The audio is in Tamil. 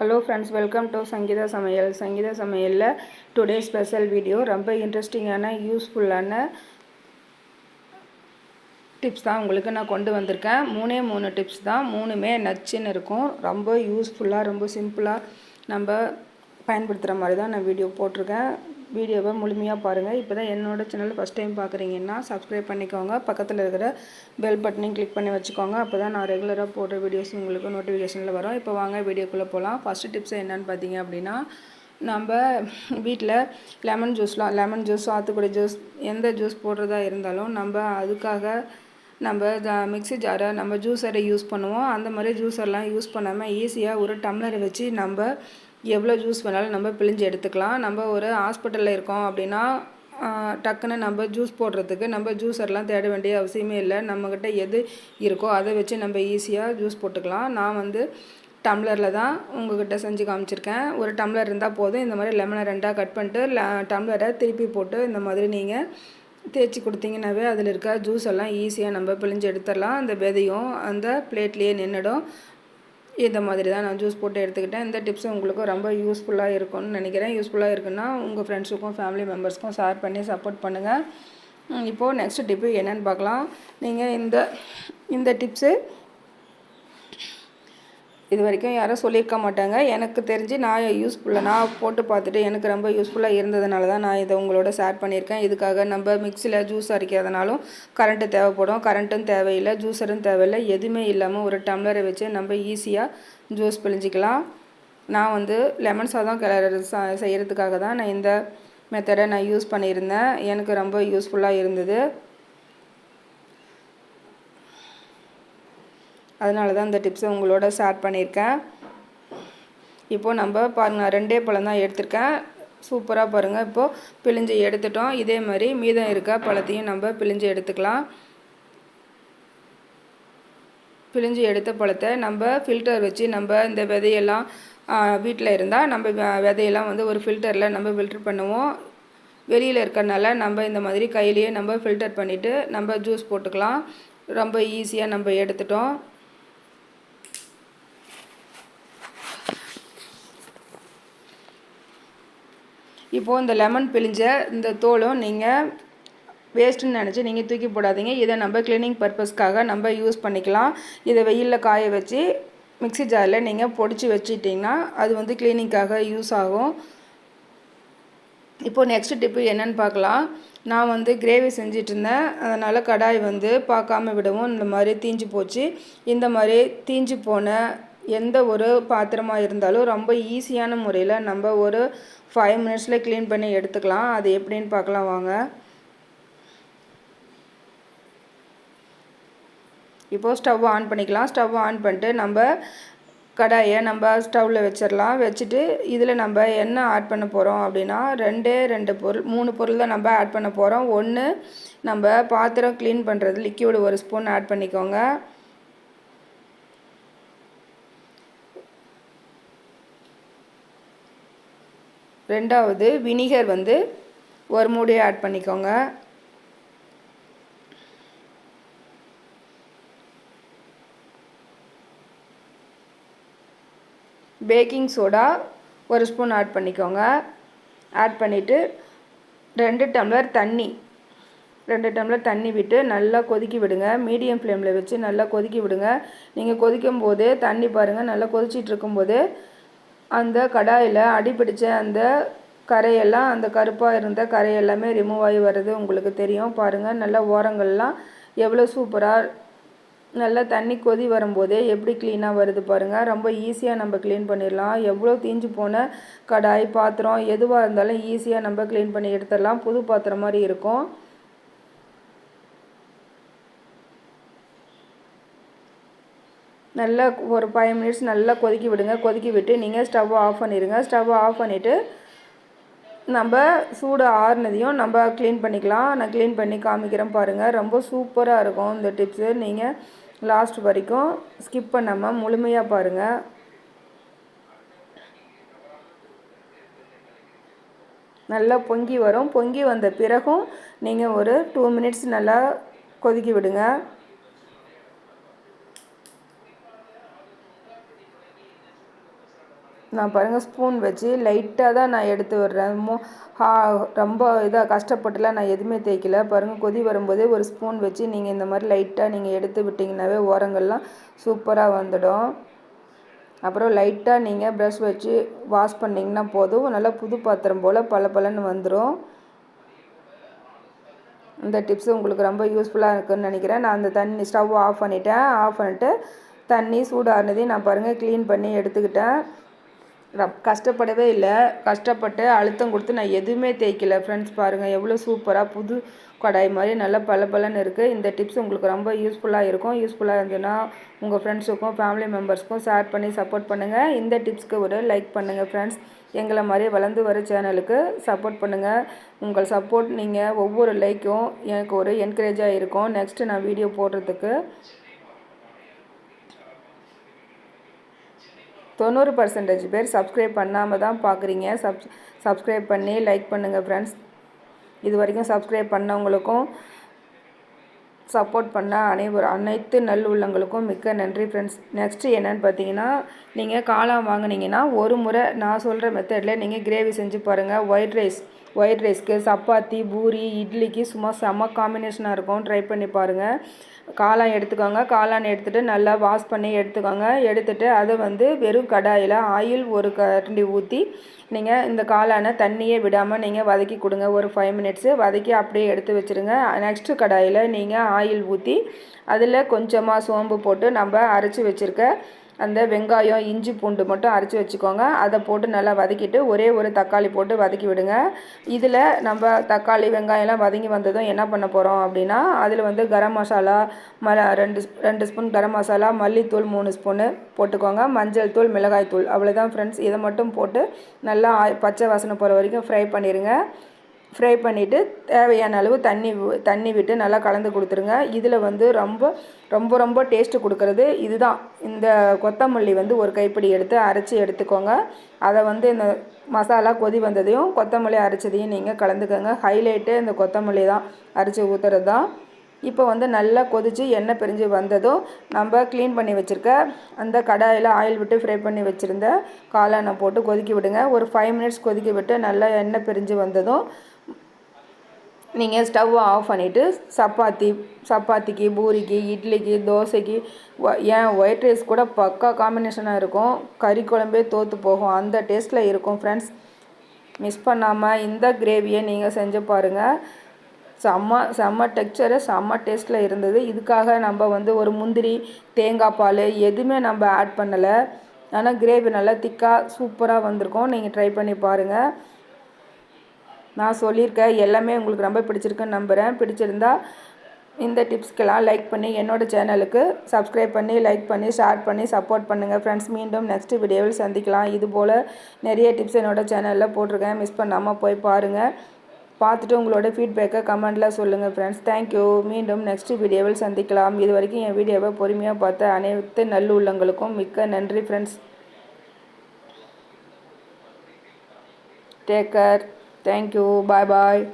Hello friends welcome to Sangeetha சமையல் சங்கீதா சமையலில் டுடே ஸ்பெஷல் வீடியோ ரொம்ப இன்ட்ரெஸ்டிங்கான யூஸ்ஃபுல்லான டிப்ஸ் தான் உங்களுக்கு நான் கொண்டு வந்திருக்கேன். மூணே மூணு டிப்ஸ் தான் மூணுமே நச்சுன்னு இருக்கும். ரொம்ப யூஸ்ஃபுல்லாக ரொம்ப சிம்பிளாக நம்ம பயன்படுத்துகிற மாதிரி தான் நான் வீடியோ போட்டிருக்கேன். வீடியோவை முழுமையாக பாருங்கள் இப்போ தான் என்னோட சேனல் ஃபஸ்ட் டைம் பார்க்குறீங்கன்னா சப்ஸ்கிரைப் பண்ணிக்கோங்க. பக்கத்தில் இருக்கிற பெல் பட்டனையும் கிளிக் பண்ணி வச்சுக்கோங்க. அப்போ தான் நான் ரெகுலராக போடுற வீடியோஸ் உங்களுக்கு நோட்டிஃபிகேஷனில் வரும். இப்போ வாங்க வீடியோக்குள்ளே போகலாம் ஃபஸ்ட்டு டிப்ஸ் என்னென்னு பார்த்தீங்க அப்படின்னா நம்ம வீட்டில் லெமன் ஜூஸ்லாம் லெமன் ஜூஸ் ஆத்துக்குடி ஜூஸ் எந்த ஜூஸ் போடுறதா இருந்தாலும் நம்ம அதுக்காக நம்ம மிக்ஸி ஜாரை நம்ம ஜூஸரை யூஸ் பண்ணுவோம். அந்த மாதிரி ஜூஸர்லாம் யூஸ் பண்ணாமல் ஈஸியாக ஒரு டம்ளரை வச்சு நம்ம எவ்வளோ ஜூஸ் வேணாலும் நம்ம பிழிஞ்சு எடுத்துக்கலாம். நம்ம ஒரு ஹாஸ்பிட்டலில் இருக்கோம் அப்படின்னா டக்குன்னு நம்ம ஜூஸ் போடுறதுக்கு நம்ம ஜூஸர்லாம் தேட வேண்டிய அவசியமே இல்லை. நம்மக்கிட்ட எது இருக்கோ அதை வச்சு நம்ம ஈஸியாக ஜூஸ் போட்டுக்கலாம். நான் வந்து டம்ளரில் தான் உங்கள்கிட்ட செஞ்சு காமிச்சிருக்கேன். ஒரு டம்ளர் இருந்தால் போதும். இந்த மாதிரி லெமனை ரெண்டாக கட் பண்ணிட்டு டம்ளரை திருப்பி போட்டு இந்த மாதிரி நீங்கள் தேய்ச்சி கொடுத்தீங்கன்னாவே அதில் இருக்க ஜூஸ் எல்லாம் ஈஸியாக நம்ம பிழிஞ்சு எடுத்துடலாம். அந்த விதையும் அந்த பிளேட்லேயே நின்றுடும் இந்த மாதிரி தான் நான் ஜூஸ் போட்டு எடுத்துக்கிட்டேன். இந்த டிப்ஸும் உங்களுக்கு ரொம்ப யூஸ்ஃபுல்லாக இருக்கும்னு நினைக்கிறேன். யூஸ்ஃபுல்லாக இருக்குன்னா உங்கள் ஃப்ரெண்ட்ஸுக்கும் ஃபேமிலி மெம்பர்ஸ்க்கும் ஷேர் பண்ணி சப்போர்ட் பண்ணுங்கள் இப்போது நெக்ஸ்ட் டிப்பு என்னென்னு பார்க்கலாம். நீங்கள் இந்த இந்த டிப்ஸு இது வரைக்கும் யாரும் சொல்லியிருக்க மாட்டாங்க. எனக்கு தெரிஞ்சு நான் யூஸ்ஃபுல்லாக நான் போட்டு பார்த்துட்டு எனக்கு ரொம்ப யூஸ்ஃபுல்லாக இருந்ததுனால தான் நான் இதை உங்களோட ஷேர் பண்ணியிருக்கேன். இதுக்காக நம்ம மிக்சியில் ஜூஸ் அரைக்கிறதுனாலும் கரண்ட்டு தேவைப்படும். கரண்ட்டும் தேவையில்லை ஜூஸரும் தேவையில்லை. எதுவுமே இல்லாமல் ஒரு டம்ளரை வச்சு நம்ம ஈஸியாக ஜூஸ் பிழிஞ்சிக்கலாம். நான் வந்து லெமன் சாதம் கிளறு செய்கிறதுக்காக தான் நான் இந்த மெத்தடை நான் யூஸ் பண்ணியிருந்தேன். எனக்கு ரொம்ப யூஸ்ஃபுல்லாக இருந்தது. அதனால தான் இந்த டிப்ஸை உங்களோட ஷேர் பண்ணியிருக்கேன். இப்போது நம்ம பாருங்கள் ரெண்டே பழம் தான் எடுத்திருக்கேன். சூப்பராக பாருங்கள் இப்போது பிழிஞ்சு எடுத்துட்டோம். இதே மாதிரி மீதம் இருக்க பழத்தையும் நம்ம பிழிஞ்சு எடுத்துக்கலாம். பிழிஞ்சு எடுத்த பழத்தை நம்ம ஃபில்டர் வச்சு நம்ம இந்த விதையெல்லாம் வீட்டில் இருந்தால் நம்ம விதையெல்லாம் வந்து ஒரு ஃபில்டரில் நம்ம ஃபில்டர் பண்ணுவோம். வெளியில் இருக்கிறனால நம்ம இந்த மாதிரி கையிலேயே நம்ம ஃபில்டர் பண்ணிவிட்டு நம்ம ஜூஸ் போட்டுக்கலாம். ரொம்ப ஈஸியாக நம்ம எடுத்துட்டோம். இப்போது இந்த லெமன் பிழிஞ்ச இந்த தோலும் நீங்கள் வேஸ்ட்டுன்னு நினச்சி நீங்கள் தூக்கி போடாதீங்க. இதை நம்ம க்ளீனிங் பர்பஸ்க்காக நம்ம யூஸ் பண்ணிக்கலாம். இதை வெயிலில் காய வச்சு மிக்சி ஜாரில் நீங்கள் பொடிச்சு வச்சுட்டிங்கன்னா அது வந்து க்ளீனிங்காக யூஸ் ஆகும். இப்போது நெக்ஸ்ட் டிப்பு என்னென்னு பார்க்கலாம். நான் வந்து கிரேவி செஞ்சிட்டு இருந்தேன் அதனால் கடாய் வந்து பார்க்காம விடவும் இந்த மாதிரி தீஞ்சு போச்சு. இந்த மாதிரி தீஞ்சு போன எந்த ஒரு பாத்திரமாக இருந்தாலும் ரொம்ப ஈஸியான முறையில் நம்ம ஒரு ஃபைவ் மினிட்ஸில் க்ளீன் பண்ணி எடுத்துக்கலாம். அது எப்படின்னு பார்க்கலாம் வாங்க. இப்போது ஸ்டவ் ஆன் பண்ணிக்கலாம். ஸ்டவ் ஆன் பண்ணிட்டு நம்ம கடாயை நம்ம ஸ்டவ்வில் வச்சிடலாம். வச்சுட்டு இதில் நம்ம என்ன ஆட் பண்ண போகிறோம் அப்படின்னா ரெண்டே ரெண்டு பொருள் மூணு பொருள் தான் நம்ம ஆட் பண்ண போகிறோம் ஒன்று நம்ம பாத்திரம் க்ளீன் பண்ணுறது லிக்யூடு ஒரு ஸ்பூன் ஆட் பண்ணிக்கோங்க. ரெண்டாவது வினிகர் வந்து ஒரு மூடி ஆட் பண்ணிக்கோங்க. பேக்கிங் சோடா ஒரு ஸ்பூன் ஆட் பண்ணிக்கோங்க. ஆட் பண்ணிவிட்டு ரெண்டு டம்ளர் தண்ணி ரெண்டு டம்ளர் தண்ணி விட்டு நல்லா கொதிக்கி விடுங்க. மீடியம் ஃப்ளேமில் வச்சு நல்லா கொதிக்கி விடுங்க. நீங்கள் கொதிக்கும் போது தண்ணி பாருங்கள் நல்லா கொதிச்சிட்டு இருக்கும்போது அந்த கடாயில் அடிப்பிடிச்ச அந்த கரையெல்லாம் அந்த கருப்பாக இருந்த கரையெல்லாமே ரிமூவ் ஆகி வர்றது உங்களுக்கு தெரியும். பாருங்கள் நல்ல ஓரங்கள்லாம் எவ்வளோ சூப்பராக நல்லா தண்ணி கொதி வரும்போதே எப்படி க்ளீனாக வருது பாருங்கள் ரொம்ப ஈஸியாக நம்ம க்ளீன் பண்ணிடலாம். எவ்வளோ தீஞ்சு போன கடாய் பாத்திரம் எதுவாக இருந்தாலும் ஈஸியாக நம்ம க்ளீன் பண்ணி எடுத்துடலாம். புது பாத்திரம் மாதிரி இருக்கும். நல்லா ஒரு ஃபைவ் மினிட்ஸ் நல்லா கொதிக்க விடுங்க. கொதிக்க விட்டு நீங்கள் ஸ்டவ் ஆஃப் பண்ணிடுங்க ஸ்டவ் ஆஃப் பண்ணிவிட்டு நம்ம சூடு ஆறுனதையும் நம்ம க்ளீன் பண்ணிக்கலாம். நான் க்ளீன் பண்ணி காமிக்கிறேன் பாருங்கள் ரொம்ப சூப்பராக இருக்கும் இந்த டிப்ஸு நீங்கள் லாஸ்ட் வரைக்கும் ஸ்கிப் பண்ணாமல் முழுமையாக பாருங்கள் நல்லா பொங்கி வரும். பொங்கி வந்த பிறகும் நீங்கள் ஒரு டூ மினிட்ஸ் நல்லா கொதிக்க விடுங்க. நான் பாருங்கள் ஸ்பூன் வச்சு லைட்டாக தான் நான் எடுத்து விடுறேன். மோ ஹா ரொம்ப இதாக கஷ்டப்பட்டுலாம் நான் எதுவுமே தேய்க்கல. பாருங்கள் கொதி வரும்போதே ஒரு ஸ்பூன் வச்சு நீங்கள் இந்த மாதிரி லைட்டாக நீங்கள் எடுத்து விட்டிங்கனாவே ஓரங்கள்லாம் சூப்பராக வந்துடும். அப்புறம் லைட்டாக நீங்கள் ப்ரஷ் வச்சு வாஷ் பண்ணிங்கன்னா போதும். நல்லா புது பாத்திரம் போல் பல பலன்னு வந்துடும் இந்த டிப்ஸ் உங்களுக்கு ரொம்ப யூஸ்ஃபுல்லாக இருக்குதுன்னு நினைக்கிறேன். நான் அந்த தண்ணி ஸ்டவ் ஆஃப் பண்ணிட்டேன். ஆஃப் பண்ணிட்டு தண்ணி சூடானதையும் நான் பாருங்கள் க்ளீன் பண்ணி எடுத்துக்கிட்டேன். கஷ்டப்படவே இல்லை. கஷ்டப்பட்டு அழுத்தம் கொடுத்து நான் எதுவுமே தேய்க்கல. ஃப்ரெண்ட்ஸ் பாருங்கள் எவ்வளோ சூப்பராக புது கடாய் மாதிரி நல்லா பல பலன்னு இருக்குது இந்த டிப்ஸ் உங்களுக்கு ரொம்ப யூஸ்ஃபுல்லாக இருக்கும். யூஸ்ஃபுல்லாக இருந்ததுன்னா உங்கள் ஃப்ரெண்ட்ஸுக்கும் ஃபேமிலி மெம்பர்ஸ்க்கும் ஷேர் பண்ணி சப்போர்ட் பண்ணுங்கள் இந்த டிப்ஸ்க்கு ஒரு லைக் பண்ணுங்கள் ஃப்ரெண்ட்ஸ் எங்களை மாதிரி வளர்ந்து வர சேனலுக்கு சப்போர்ட் பண்ணுங்கள் உங்கள் சப்போர்ட் நீங்கள் ஒவ்வொரு லைக்கும் எனக்கு ஒரு என்கரேஜாக இருக்கும். நெக்ஸ்ட்டு நான் வீடியோ போடுறதுக்கு. தொண்ணூறு பர்சன்டேஜ் பேர் சப்ஸ்கிரைப் பண்ணாமல் தான் பார்க்குறீங்க சப் சப்ஸ்கிரைப் பண்ணி லைக் பண்ணுங்கள் ஃப்ரெண்ட்ஸ் இது வரைக்கும் சப்ஸ்கிரைப் பண்ணவங்களுக்கும் சப்போர்ட் பண்ண அனைவரும் அனைத்து நல் உள்ளங்களுக்கும் மிக்க நன்றி ஃப்ரெண்ட்ஸ் நெக்ஸ்ட்டு என்னென்னு பார்த்தீங்கன்னா நீங்கள் காளான் வாங்கினீங்கன்னா ஒரு முறை நான் சொல்கிற மெத்தடில் நீங்கள் கிரேவி செஞ்சு பாருங்கள் ஒயிட் ரைஸ் ஒயிட் ரைஸ்க்கு சப்பாத்தி பூரி இட்லிக்கு சும்மா செம்ம காம்பினேஷனாக இருக்கும். ட்ரை பண்ணி பாருங்கள் காளான் எடுத்துக்கோங்க. காளான் எடுத்துகிட்டு நல்லா வாஷ் பண்ணி எடுத்துக்கோங்க. எடுத்துகிட்டு அதை வந்து வெறும் கடாயில் ஆயில் ஒரு கரண்டி ஊற்றி நீங்கள் இந்த காளானை தண்ணியே விடாமல் நீங்கள் வதக்கி கொடுங்க. ஒரு ஃபைவ் மினிட்ஸு வதக்கி அப்படியே எடுத்து வச்சுருங்க. நெக்ஸ்ட்டு கடாயில் நீங்கள் ஆயில் ஊற்றி அதில் கொஞ்சமாக சோம்பு போட்டு நம்ம அரைச்சி வச்சுருக்க அந்த வெங்காயம் இஞ்சி பூண்டு மட்டும் அரைச்சி வச்சுக்கோங்க. அதை போட்டு நல்லா வதக்கிட்டு ஒரே ஒரு தக்காளி போட்டு வதக்கி விடுங்க. இதில் நம்ம தக்காளி வெங்காயம்லாம் வதங்கி வந்ததும் என்ன பண்ண போகிறோம் அப்படின்னா அதில் வந்து கரம் மசாலா ம ரெண்டு ரெண்டு ஸ்பூன் கரம் மசாலா மல்லித்தூள் மூணு ஸ்பூனு போட்டுக்கோங்க. மஞ்சள் தூள் மிளகாய் தூள் அவ்வளோதான் ஃப்ரெண்ட்ஸ் இதை மட்டும் போட்டு நல்லா பச்சை வாசனை போகிற வரைக்கும் ஃப்ரை பண்ணிடுங்க ஃப்ரை பண்ணிவிட்டு தேவையான அளவு தண்ணி தண்ணி விட்டு நல்லா கலந்து கொடுத்துருங்க. இதில் வந்து ரொம்ப ரொம்ப ரொம்ப டேஸ்ட்டு கொடுக்குறது இதுதான். இந்த கொத்தமல்லி வந்து ஒரு கைப்பிடி எடுத்து அரைச்சி எடுத்துக்கோங்க. அதை வந்து இந்த மசாலா கொதி வந்ததையும் கொத்தமல்லி அரைச்சதையும் நீங்கள் கலந்துக்கோங்க. ஹைலைட்டு இந்த கொத்தமல்லி தான் அரைச்சி ஊற்றுறது தான் இப்போ வந்து நல்லா கொதித்து எண்ணெய் பிரிஞ்சு வந்ததும் நம்ம க்ளீன் பண்ணி வச்சுருக்க அந்த கடாயில் ஆயில் விட்டு ஃப்ரை பண்ணி வச்சுருந்த காளானை போட்டு கொதிக்க விடுங்க. ஒரு ஃபைவ் மினிட்ஸ் கொதிக்க விட்டு நல்லா எண்ணெய் பிரிஞ்சு வந்ததும் நீங்கள் ஸ்டவ்வை ஆஃப் பண்ணிவிட்டு சப்பாத்தி சப்பாத்திக்கு பூரிக்கு இட்லிக்கு தோசைக்கு ஏன் ஒயிட் ரைஸ் கூட பக்கா காம்பினேஷனாக இருக்கும். கறி குழம்பே தோற்று போகும். அந்த டேஸ்ட்டில் இருக்கும் ஃப்ரெண்ட்ஸ் மிஸ் பண்ணாமல் இந்த கிரேவியை நீங்கள் செஞ்சு பாருங்கள் செம்ம செம்ம டெக்ஸ்சரு செம்ம டேஸ்ட்டில் இருந்தது. இதுக்காக நம்ம வந்து ஒரு முந்திரி தேங்காய் பால் எதுவுமே நம்ம ஆட் பண்ணலை. ஆனால் கிரேவி நல்லா திக்காக சூப்பராக வந்திருக்கும். நீங்கள் ட்ரை பண்ணி பாருங்கள் நான் சொல்லியிருக்கேன். எல்லாமே உங்களுக்கு ரொம்ப பிடிச்சிருக்குன்னு நம்புகிறேன் பிடிச்சிருந்தா இந்த டிப்ஸ்க்கெல்லாம் லைக் பண்ணி என்னோடய சேனலுக்கு சப்ஸ்கிரைப் பண்ணி லைக் பண்ணி ஷேர் பண்ணி சப்போர்ட் பண்ணுங்கள் ஃப்ரெண்ட்ஸ் மீண்டும் நெக்ஸ்ட் வீடியோவில் சந்திக்கலாம். இது போல் நிறைய டிப்ஸ் என்னோடய சேனலில் போட்டிருக்கேன். மிஸ் பண்ணாமல் போய் பாருங்கள் பார்த்துட்டு உங்களோட ஃபீட்பேக்கை கமெண்டில் சொல்லுங்கள் ஃப்ரெண்ட்ஸ். தேங்க்யூ மீண்டும் நெக்ஸ்ட் வீடியோவில் சந்திக்கலாம். இது வரைக்கும் என் வீடியோவை பொறுமையாக பார்த்த அனைத்து நல்லுள்ளங்களுக்கும் மிக்க நன்றி friends. Take care thank you. Bye bye